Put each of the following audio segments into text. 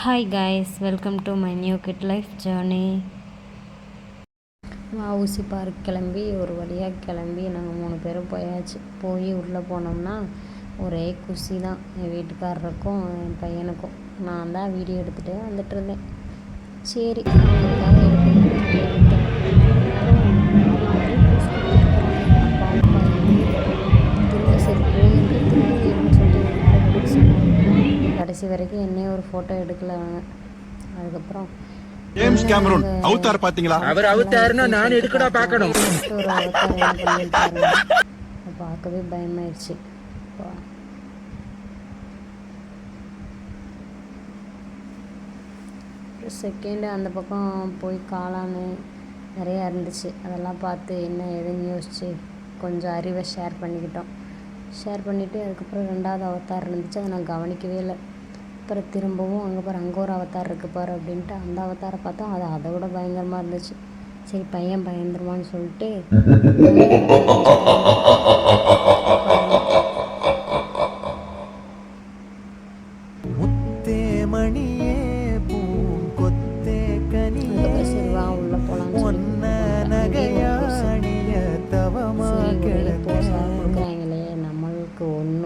Hi guys welcome to my new kid life journey ஊசி park கிளம்பி ஒரு வழியாக கிளம்பி நாங்கள் மூணு பேரும் போயாச்சு. போய் உள்ளே போனோம்னா ஒரே குஷி தான் என் வீட்டுக்காரருக்கும் என் பையனுக்கும். நான் தான் வீடியோ எடுத்துகிட்டு வந்துட்டு இருந்தேன். சரி அவங்களுக்காக கடைசி வரைக்கும் என்னையும் ஒரு ஃபோட்டோ எடுக்கல அவங்க அதுக்கப்புறம் ஜேம்ஸ் கேமரூன் அவுத்தார் பாத்தீங்களா அவர் அவுத்தாருன்னா நான் எதுக்குடா பார்க்கணும்? ஒரு பண்ணியிருக்காரு. பார்க்கவே பயமாயிடுச்சு செகண்டு அந்த பக்கம் போய் காளான் நிறையா இருந்துச்சு. அதெல்லாம் பார்த்து என்ன ஏதுன்னு யோசிச்சு கொஞ்சம் அறிவை ஷேர் பண்ணிக்கிட்டோம். ஷேர் பண்ணிவிட்டு அதுக்கப்புறம் ரெண்டாவது அவதார் இருந்துச்சு. அதை நான் கவனிக்கவே இல்லை. அப்புறம் திரும்பவும் அங்கே பாரு அங்கே ஒரு அவதார் இருக்கு பாரு அப்படின்ட்டு அந்த அவதாரை பார்த்தோம். அது அதை விட பயங்கரமாக இருந்துச்சு. சரி பையன் பயந்துருவான்னு சொல்லிட்டு முத்தே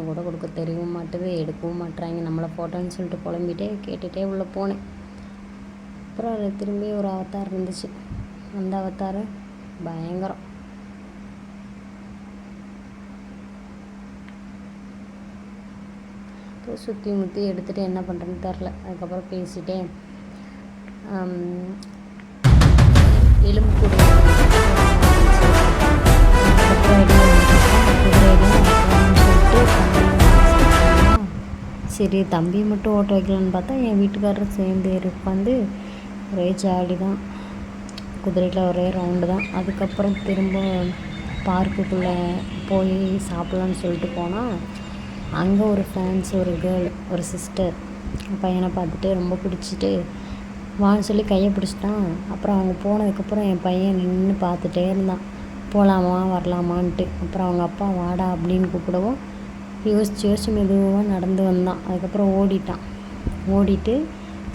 ஒன்று கூட கொடுக்க தெரியவும் மாட்டுது எடுக்கவும் மாட்டுறாங்க. நம்மளை ஃபோட்டோன்னு சொல்லிட்டு புலம்பிட்டே கேட்டுகிட்டே உள்ளே போனேன். அப்புறம் அது திரும்பி ஒரு அவத்தார் இருந்துச்சு. அந்த அவத்தார் பயங்கரம். சுற்றி முற்றி எடுத்துகிட்டு என்ன பண்ணுறேன்னு தெரில அதுக்கப்புறம் பேசிட்டேன். எலும்பு சரி தம்பி மட்டும் ஓட்ட வைக்கலான்னு பார்த்தா என் வீட்டுக்காரரும் சேர்ந்து உட்காந்து ஒரே ஜாலி தான். குதிரையில் ஒரே ரவுண்டு தான். அதுக்கப்புறம் திரும்ப பார்க்குக்குள்ளே போய் சாப்பிட்லான்னு சொல்லிட்டு போனால் அங்கே ஒரு ஃபேன்ஸ் ஒரு கேர்ள் ஒரு சிஸ்டர் பையனை பார்த்துட்டு ரொம்ப பிடிச்சிட்டு வான்னு சொல்லி கையை பிடிச்சிட்டான். அப்புறம் அவங்க போனதுக்கப்புறம் என் பையன் நின்று பார்த்துட்டே இருந்தான். போகலாமா வரலாமான்ட்டு. அப்புறம் அவங்க அப்பா வாடா அப்படின்னு கூப்பிடவும் யோசிச்சு யோசிச்சு மெதுவாக நடந்து வந்தான். அதுக்கப்புறம் ஓடிட்டான். ஓடிட்டு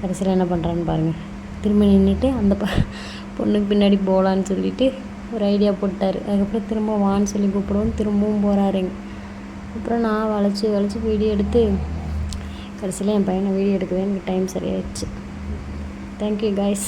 கடைசியில் என்ன பண்ணுறான்னு பாருங்கள் திரும்ப நின்றுட்டு அந்த ப பொண்ணுக்கு பின்னாடி போகலான்னு சொல்லிட்டு ஒரு ஐடியா போட்டார். அதுக்கப்புறம் திரும்ப வான்னு சொல்லி கூப்பிடுவோம் திரும்பவும் போகிறாருங்க அப்புறம் நான் வளைச்சி வளைச்சி வீடியோ எடுத்து கடைசியில் என் பையனை வீடியோ எடுக்கவே எனக்கு டைம் சரியாயிடுச்சு. Thank you guys